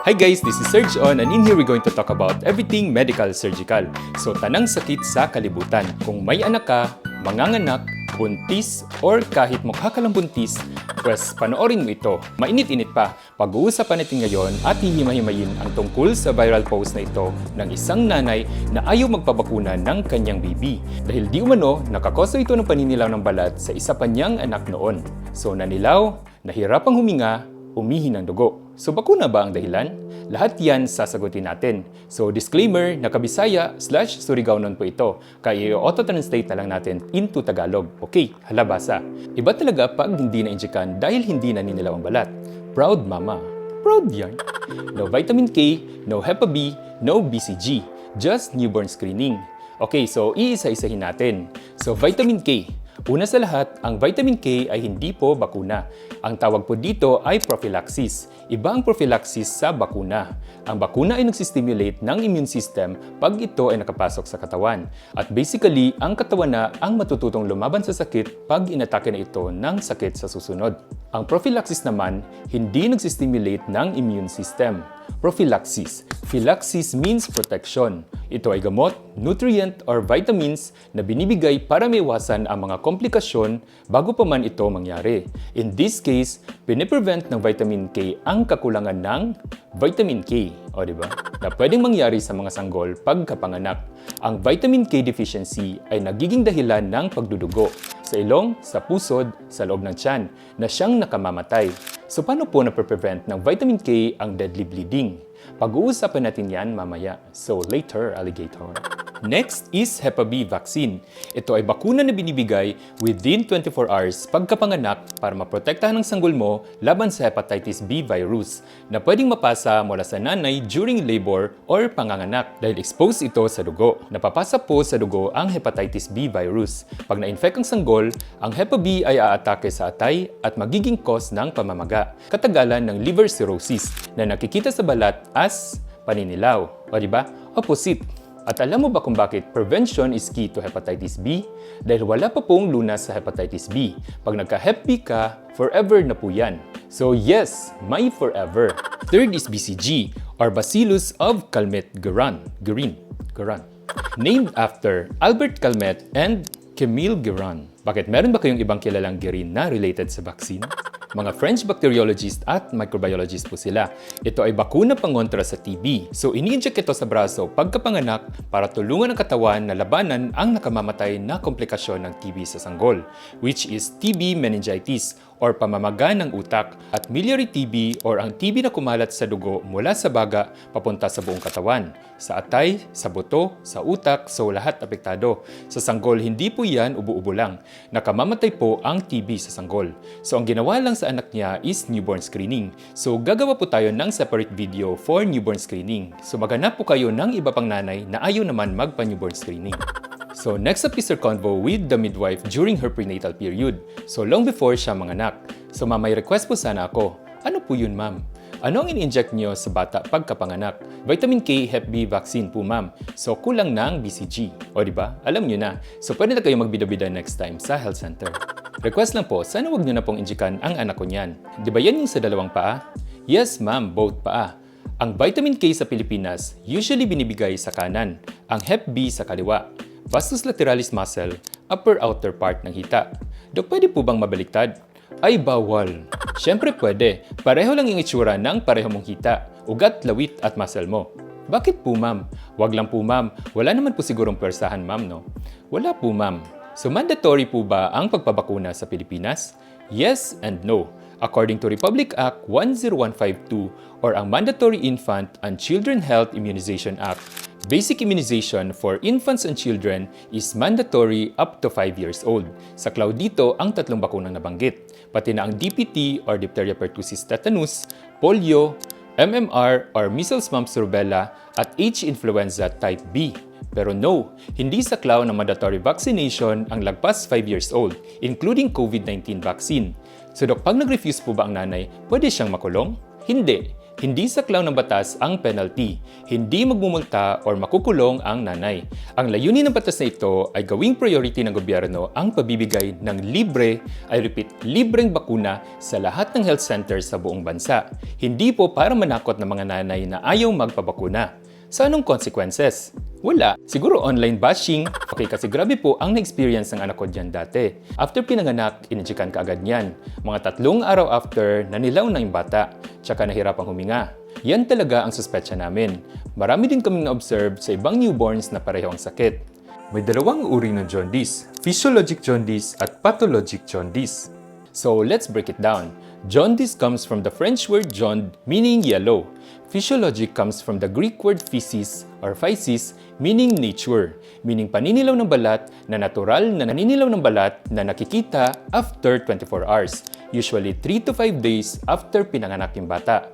Hi guys, this is Serge On and in here we're going to talk about everything medical surgical. So tanang sakit sa kalibutan. Kung may anak ka, manganganak, buntis, or kahit mukha ka lang buntis, pues panoorin mo ito. Mainit-init pa. Pag-uusapan natin ngayon at hihima-himayin ang tungkol sa viral post na ito ng isang nanay na ayaw magpabakuna ng kanyang baby. Dahil di umano, nakakoso ito ng paninilaw ng balat sa isa pa niyang anak noon. So nanilaw, nahirapang huminga, umihi ng dugo. So bakuna ba ang dahilan? Lahat yan sasagutin natin. So disclaimer, nakabisaya slash Surigao nun po ito. Kaya auto-translate na lang natin into Tagalog. Okay, halabasa. Iba talaga pag hindi na-injekan dahil hindi naninilaw ang balat. Proud mama. Proud yan. No vitamin K, no Hepa B, no BCG. Just newborn screening. Okay, so iisa-isahin natin. So vitamin K. Una sa lahat, ang vitamin K ay hindi po bakuna. Ang tawag po dito ay prophylaxis. Iba ang prophylaxis sa bakuna. Ang bakuna ay nagsistimulate ng immune system pag ito ay nakapasok sa katawan. At basically, ang katawan na ang matututong lumaban sa sakit pag inatake na ito ng sakit sa susunod. Ang prophylaxis naman, hindi nagsistimulate ng immune system. Prophylaxis. Phylaxis means protection. Ito ay gamot, nutrient, or vitamins na binibigay para maiwasan ang mga komplikasyon bago pa man ito mangyari. In this case, piniprevent ng vitamin K ang kakulangan ng vitamin K, o di ba? Na pwedeng mangyari sa mga sanggol pagkapanganak. Ang vitamin K deficiency ay nagiging dahilan ng pagdudugo sa ilong, sa pusod, sa loob ng tiyan na siyang nakamamatay. So paano po na-prevent ng vitamin K ang deadly bleeding? Pag-uusapan natin yan mamaya. So later, alligator. Next is Hepa B vaccine. Ito ay bakuna na binibigay within 24 hours pagkapanganak para maprotektahan ng sanggol mo laban sa hepatitis B virus na pwedeng mapasa mula sa nanay during labor or panganganak dahil exposed ito sa dugo. Napapasa po sa dugo ang hepatitis B virus. Pag na-infect ang sanggol, ang Hepa B ay aatake sa atay at magiging cause ng pamamaga. Katagalan ng liver cirrhosis na nakikita sa balat as paninilaw. O di ba? Opposite. At alam mo ba kung bakit prevention is key to hepatitis B? Dahil wala pa pong lunas sa hepatitis B. Pag nagka-Hep B ka, forever na po yan. So yes, may forever. Third is BCG, or Bacillus of Calmette-Guerin. Guerin. Guerin. Named after Albert Calmette and Camille Guerin. Bakit meron ba kayong ibang kilalang Guerin na related sa vaccine? Mga French bacteriologist at microbiologist po sila. Ito ay bakuna pangontra sa TB. So ini-inject ito sa braso pagkapanganak para tulungan ang katawan na labanan ang nakamamatay na komplikasyon ng TB sa sanggol, which is TB meningitis or pamamaga ng utak at miliary TB or ang TB na kumalat sa dugo mula sa baga papunta sa buong katawan, sa atay, sa buto, sa utak, so lahat apektado. Sa sanggol, hindi po yan ubo-ubo lang. Nakamamatay po ang TB sa sanggol. So ang ginawa lang sa anak niya is newborn screening. So gagawa po tayo ng separate video for newborn screening. So maghanap po kayo ng iba pang nanay na ayaw naman magpa-newborn screening. So next up is her convo with the midwife during her prenatal period. So long before siya manganak. So ma'am, may request po sana ako. Ano po yun ma'am? Ano ang in-inject niyo sa bata pagkapanganak? Vitamin K Hep B vaccine po ma'am. So kulang ng BCG. O di ba? Alam niyo na. So pwede na kayo magbida-bida next time sa health center. Request lang po, sana wag niyo na pong injikan ang anak ko niyan. Di ba yan yung sa dalawang paa? Yes ma'am, both paa. Ang vitamin K sa Pilipinas usually binibigay sa kanan, ang Hep B sa kaliwa. Vastus lateralis muscle, upper outer part ng hita. Dok, pwede po bang mabaliktad? Ay, bawal. Siyempre pwede. Pareho lang yung itsura ng pareho mong hita, ugat, lawit at muscle mo. Bakit po ma'am? Wag lang po ma'am. Wala naman po sigurong persahan ma'am, no? Wala po ma'am. So mandatory po ba ang pagpabakuna sa Pilipinas? Yes and no. According to Republic Act 10152 or ang Mandatory Infant and Children Health Immunization Act, basic immunization for infants and children is mandatory up to 5 years old. Sa cloud dito ang tatlong bakunang nabanggit, pati na ang DPT or diphtheria pertussis tetanus, polio, MMR or measles, mumps, rubella at H influenza type B. Pero no, hindi sa cloud ng mandatory vaccination ang lagpas 5 years old, including COVID-19 vaccine. So dok, pag nag-refuse po ba ang nanay, pwede siyang makulong? Hindi. Hindi saklaw ng batas ang penalty. Hindi magmumulta or makukulong ang nanay. Ang layunin ng batas na ito ay gawing priority ng gobyerno ang pabibigay ng libre, I repeat, libreng bakuna sa lahat ng health centers sa buong bansa. Hindi po para manakot ng mga nanay na ayaw magpabakuna. Sa anong consequences? Wala. Siguro online bashing. Okay, kasi grabe po ang na-experience ng anak ko dyan dati. After pinanganak, injikan ka agad niyan. Mga tatlong araw after, nanilaw na yung bata. Tsaka nahirapang huminga. Yan talaga ang suspetsya namin. Marami din kaming na-observe sa ibang newborns na pareho ang sakit. May dalawang uri ng jaundice, physiologic jaundice at pathologic jaundice. So let's break it down. Jaundice comes from the French word jaune meaning yellow. Physiologic comes from the Greek word physis or physis meaning nature, meaning paninilaw ng balat na natural na naninilaw ng balat na nakikita after 24 hours, usually 3 to 5 days after pinanganak yung bata.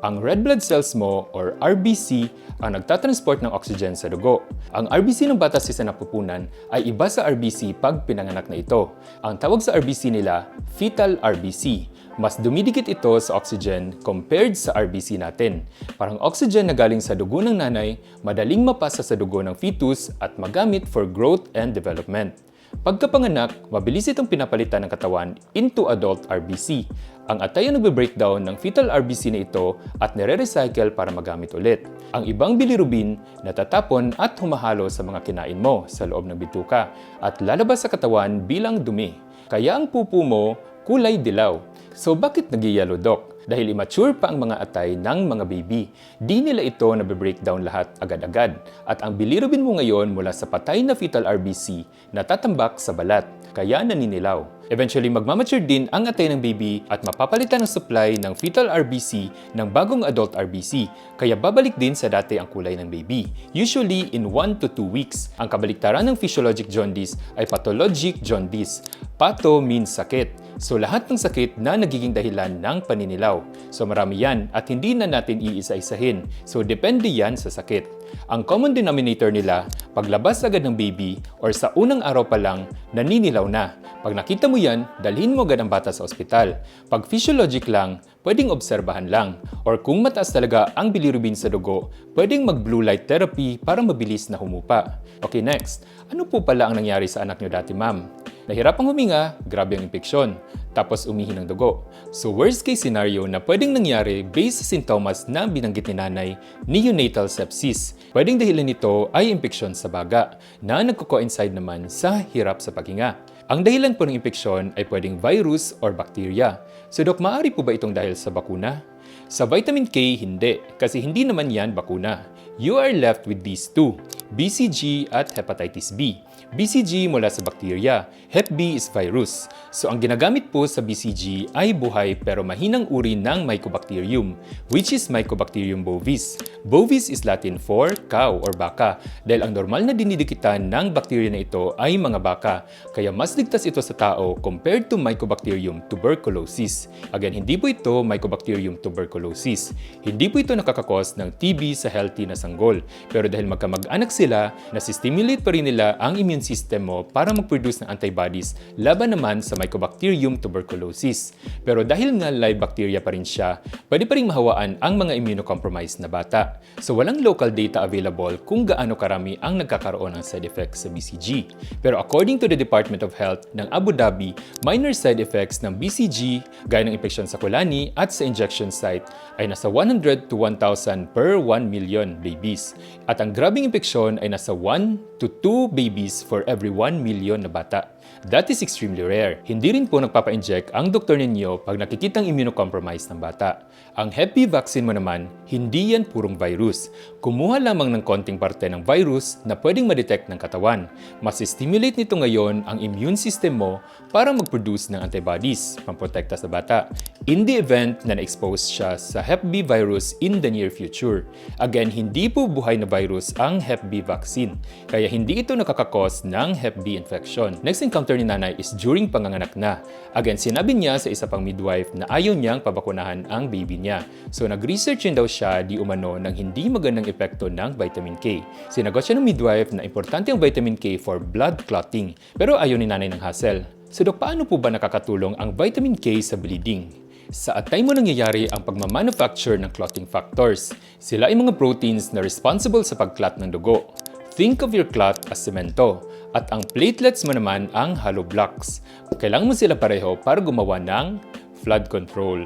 Ang red blood cells mo or RBC ang nagtatransport ng oxygen sa dugo. Ang RBC ng bata sa napupunan ay iba sa RBC pag pinanganak na ito. Ang tawag sa RBC nila, fetal RBC. Mas dumidikit ito sa oxygen compared sa RBC natin. Parang oxygen na galing sa dugo ng nanay, madaling mapasa sa dugo ng fetus at magamit for growth and development. Pagkapanganak, mabilis itong pinapalitan ng katawan into adult RBC. Ang atay ang nagbe-breakdown ng fetal RBC na ito at nire-recycle para magamit ulit. Ang ibang bilirubin natatapon at humahalo sa mga kinain mo sa loob ng bituka at lalabas sa katawan bilang dumi. Kaya ang pupo mo kulay dilaw. So bakit nag-yellow? Dahil immature pa ang mga atay ng mga baby. Di nila ito na breakdown lahat agad-agad. At ang bilirubin mo ngayon mula sa patay na fetal RBC natatambak sa balat, kaya naninilaw. Eventually, magmamature din ang atay ng baby at mapapalitan ang supply ng fetal RBC ng bagong adult RBC, kaya babalik din sa dati ang kulay ng baby. Usually, in 1 to 2 weeks. Ang kabaliktaran ng physiologic jaundice ay pathologic jaundice. Patho means sakit. So lahat ng sakit na nagiging dahilan ng paninilaw. So marami yan at hindi na natin iisa-isahin. So depende yan sa sakit. Ang common denominator nila, paglabas agad ng baby or sa unang araw pa lang, naninilaw na. Pag nakita mo yan, dalhin mo agad ang bata sa ospital. Pag physiologic lang, pwedeng obserbahan lang. Or kung mataas talaga ang bilirubin sa dugo, pwedeng mag-blue light therapy para mabilis na humupa. Okay, next. Ano po pala ang nangyari sa anak nyo dati, ma'am? Nahirapang huminga, grabe ang impeksyon, tapos umihi ng dugo. So worst case scenario na pwedeng nangyari based sa sintomas na binanggit ni nanay, neonatal sepsis. Pwedeng dahilan nito ay impeksyon sa baga na nagko-coincide naman sa hirap sa paghinga. Ang dahilan po ng impeksyon ay pwedeng virus or bacteria. So Dok, maaari po ba itong dahil sa bakuna? Sa vitamin K, hindi, kasi hindi naman yan bakuna. You are left with these two, BCG at hepatitis B. BCG mula sa bakterya, Hep B is virus. So ang ginagamit po sa BCG ay buhay pero mahinang uri ng Mycobacterium, which is Mycobacterium bovis. Bovis is Latin for cow or baka, dahil ang normal na dinidikitan ng bakterya na ito ay mga baka, kaya mas ligtas ito sa tao compared to Mycobacterium tuberculosis. Again, hindi po ito Mycobacterium tuberculosis. Hindi po ito nakakakos ng TB sa healthy na sanggol, pero dahil magkamag-anak sila, nasi-stimulate pa rin nila ang immune system mo para mag-produce ng antibodies laban naman sa Mycobacterium tuberculosis. Pero dahil nga live bacteria pa rin siya, pwede pa rin mahawaan ang mga immunocompromised na bata. So walang local data available kung gaano karami ang nagkakaroon ng side effects sa BCG. Pero according to the Department of Health ng Abu Dhabi, minor side effects ng BCG, gaya ng infeksyon sa kulani at sa injection site, ay nasa 100 to 1,000 per 1 million babies. At ang grabing infeksyon ay nasa 1 to 2 babies for every 1 million na bata. That is extremely rare. Hindi rin po nagpapa-inject ang doktor ninyo pag nakikitang immunocompromised ng bata. Ang Hep B vaccine mo naman, hindi yan purong virus. Kumuha lamang ng konting parte ng virus na pwedeng ma-detect ng katawan. Mas stimulate nito ngayon ang immune system mo para mag-produce ng antibodies, pamprotekta sa bata. In the event na na-expose siya sa Hep B virus in the near future. Again, hindi po buhay na virus ang Hep B vaccine. Kaya hindi ito nakakakos ng Hep B infection. Next encounter ni nanay is during panganganak na. Again, sinabi niya sa isa pang midwife na ayaw niyang pabakunahan ang baby niya. So nag-research din daw siya di umano ng hindi magandang epekto ng vitamin K. Sinagot siya ng midwife na importante ang vitamin K for blood clotting. Pero ayaw ni nanay ng hassle. So dok, paano po ba nakakatulong ang vitamin K sa bleeding? Sa atay mo nangyayari ang pagmamanufacture ng clotting factors. Sila ay mga proteins na responsible sa pagclot ng dugo. Think of your clot as semento at ang platelets mo naman ang hollow blocks. Kailangan mo sila pareho para gumawa ng flood control.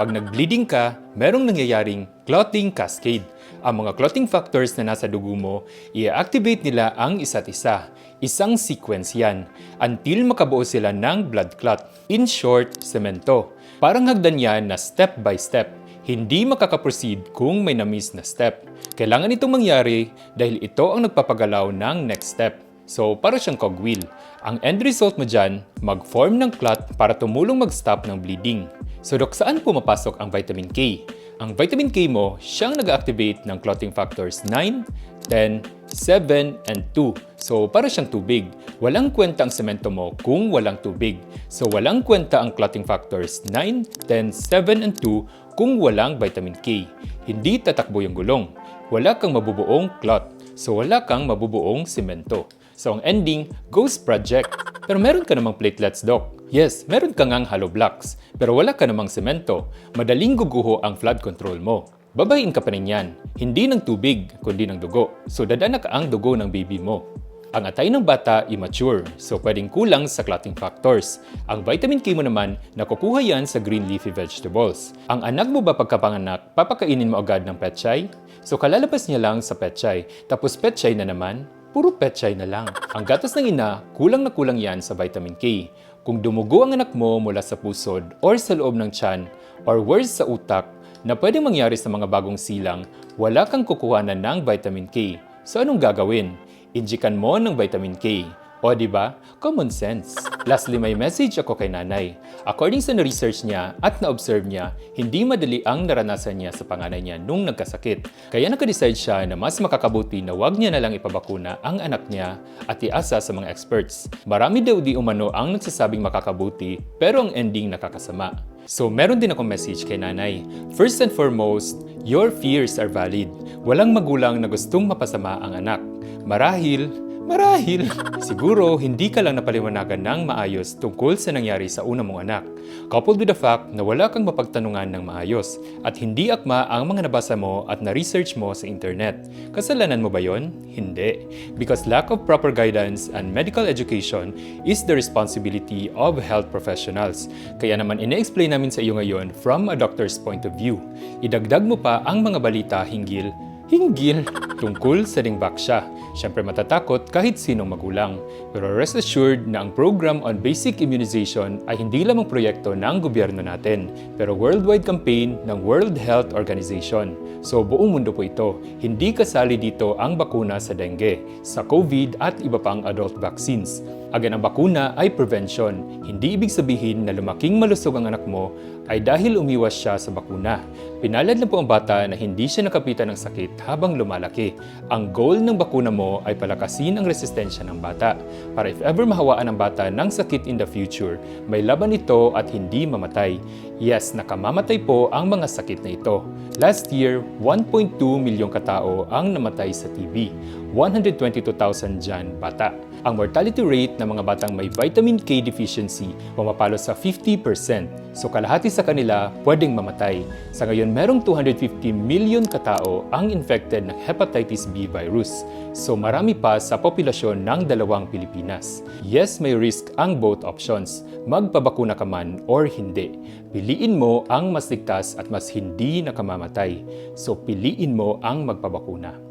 Pag nag-bleeding ka, merong nangyayaring clotting cascade. Ang mga clotting factors na nasa dugo mo, i-activate nila ang isa't isa. Isang sequence yan, until makabuo sila ng blood clot. In short, semento. Parang hagdan yan na step by step. Hindi makakaproceed kung may na-miss na step. Kailangan itong mangyari dahil ito ang nagpapagalaw ng next step. So, para siyang cogwheel. Ang end result mo dyan, mag-form ng clot para tumulong mag-stop ng bleeding. So, dok, saan pumapasok ang vitamin K? Ang vitamin K mo, siyang nag-activate ng clotting factors 9, 10, 7, and 2. So, para siyang tubig. Walang kwenta ang semento mo kung walang tubig. So, walang kwenta ang clotting factors 9, 10, 7, and 2 kung walang vitamin K. Hindi tatakbo yung gulong. Wala kang mabubuong clot. So, wala kang mabubuong semento. So, ang ending, ghost project. Pero meron ka namang platelets, Doc. Yes, meron ka ngang hollow blocks, pero wala ka namang semento. Madaling guguho ang flood control mo. Babayin ka pa rin yan. Hindi ng tubig, kundi ng dugo. So, dadanak ang dugo ng baby mo. Ang atay ng bata immature, so pwedeng kulang sa clotting factors. Ang vitamin K mo naman, nakukuha yan sa green leafy vegetables. Ang anak mo ba pagkapanganak, papakainin mo agad ng petchay? So kalalabas niya lang sa petchay, tapos petchay na naman, puro petchay na lang. Ang gatas ng ina, kulang na kulang yan sa vitamin K. Kung dumugo ang anak mo mula sa pusod or sa loob ng tiyan or worse sa utak na pwedeng mangyari sa mga bagong silang, wala kang kukuhanan ng vitamin K. So anong gagawin? Injikan mo ng vitamin K. O di ba? Common sense. Lastly, may message ako kay nanay. According sa na-research niya at na-observe niya, hindi madali ang naranasan niya sa panganay niya nung nagkasakit. Kaya naka-decide siya na mas makakabuti na wag niya na lang ipabakuna ang anak niya at iasa sa mga experts. Marami daw di umano ang nagsasabing makakabuti pero ang ending nakakasama. So, meron din akong message kay nanay. First and foremost, your fears are valid. Walang magulang na gustong mapasama ang anak. Marahil, marahil, siguro hindi ka lang napaliwanagan ng maayos tungkol sa nangyari sa una mong anak. Coupled with the fact na wala kang mapagtanungan ng maayos at hindi akma ang mga nabasa mo at na-research mo sa internet. Kasalanan mo ba yon? Hindi. Because lack of proper guidance and medical education is the responsibility of health professionals. Kaya naman ine-explain namin sa iyo ngayon from a doctor's point of view. Idagdag mo pa ang mga balita hinggil Hinggil tungkol sa dingbaksya. Siyempre matatakot kahit sinong magulang. Pero rest assured na ang program on basic immunization ay hindi lamang proyekto ng gobyerno natin, pero worldwide campaign ng World Health Organization. So buong mundo po ito. Hindi kasali dito ang bakuna sa dengue, sa COVID at iba pang adult vaccines. Again, ang bakuna ay prevention. Hindi ibig sabihin na lumaking malusog ang anak mo ay dahil umiwas siya sa bakuna. Pinalad na po ang bata na hindi siya nakapitan ng sakit habang lumalaki. Ang goal ng bakuna mo ay palakasin ang resistensya ng bata para if ever mahawaan ng bata ng sakit in the future, may laban ito at hindi mamatay. Yes, nakamamatay po ang mga sakit na ito. Last year, 1.2 milyong katao ang namatay sa TB. 122,000 dyan bata. Ang mortality rate ng mga batang may vitamin K deficiency pumapalo sa 50%. So kalahati sa kanila pwedeng mamatay. Sa ngayon, merong 250 million katao ang infected ng hepatitis B virus. So marami pa sa populasyon ng dalawang Pilipinas. Yes, may risk ang both options. Magpabakuna ka man or hindi. Piliin mo ang mas ligtas at mas hindi nakamamatay. So piliin mo ang magpabakuna.